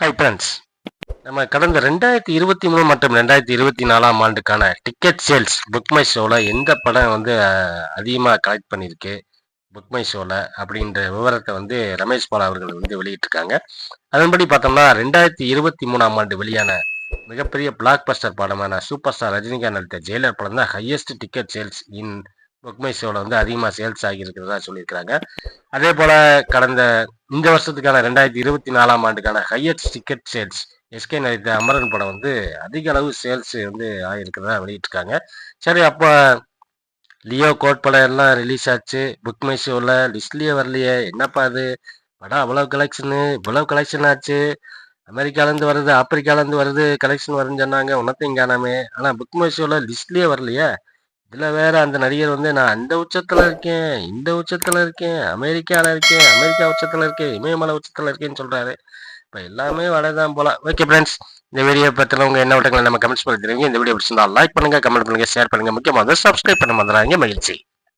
Hi friends நம்ம கடந்த ரெண்டாயிரத்தி இருபத்தி மூணு மற்றும் ரெண்டாயிரத்தி இருபத்தி நாலாம் ஆண்டுக்கான டிக்கெட் சேல்ஸ் புக் மை ஷோவில் எந்த படம் வந்து அதிகமாக கலெக்ட் பண்ணியிருக்கு? புக் மை ஷோவில் அப்படின்ற விவரத்தை வந்து ரமேஷ் பாலா அவர்கள் வந்து வெளியிட்டிருக்காங்க. அதன்படி பார்த்தோம்னா ரெண்டாயிரத்தி இருபத்தி மூணாம் ஆண்டு வெளியான மிகப்பெரிய பிளாக் பஸ்டர் படமான சூப்பர் ஸ்டார் ரஜினிகாந்த் நடித்த ஜெயிலர் படம் தான் highest ticket sales in book ஷோவில் வந்து அதிகமாக சேல்ஸ் ஆகியிருக்கிறதா சொல்லியிருக்கிறாங்க. அதே போல் கடந்த இந்த வருஷத்துக்கான ரெண்டாயிரத்தி இருபத்தி நாலாம் ஆண்டுக்கான ஹையஸ்ட் டிக்கெட் சேல்ஸ் எஸ்கே நடித்த அமரன் படம் வந்து அதிக அளவு சேல்ஸ் வந்து ஆகியிருக்கிறதா வெளியிட்டிருக்காங்க. சரி அப்போ லியோ கோட் படம் எல்லாம் ரிலீஸ் ஆச்சு. புக் மை ஷோவில் லிஸ்ட்லேயே வரலையே. என்னப்பா அது? படம் அவ்வளோ கலெக்ஷனு இவ்வளோ கலெக்ஷன் ஆச்சு. அமெரிக்காலேருந்து வருது ஆப்பிரிக்காலேருந்து வருது கலெக்ஷன் வருதுன்னு சொன்னாங்க. உன்னத்தையும் காணாமே. ஆனால் புக் மை ஷோவில் லிஸ்ட்லேயே வரலையே. இதில் வேற அந்த நடிகர் வந்து நான் அந்த உச்சத்தில் இருக்கேன் இந்த உச்சத்தில் இருக்கேன் அமெரிக்காவில் இருக்கேன் அமெரிக்கா உச்சத்தில் இருக்கேன் இமயமலை உச்சத்தில் இருக்கேன்னு சொல்கிறாரு இப்போ எல்லாமே வடதான் போல. ஓகே ஃப்ரெண்ட்ஸ் இந்த வீடியோ பற்றின உங்கள் என்ன விட்டங்களை நம்ம கமெண்ட்ஸ் பண்ணி தெரியுங்க இந்த வீடியோ பிடிச்சிருந்தா லைக் பண்ணுங்கள் கமெண்ட் பண்ணுங்கள் ஷேர் பண்ணுங்கள் முக்கியமாக சப்ஸ்கிரைப் பண்ண மறந்துடாதீங்க. மகிழ்ச்சி.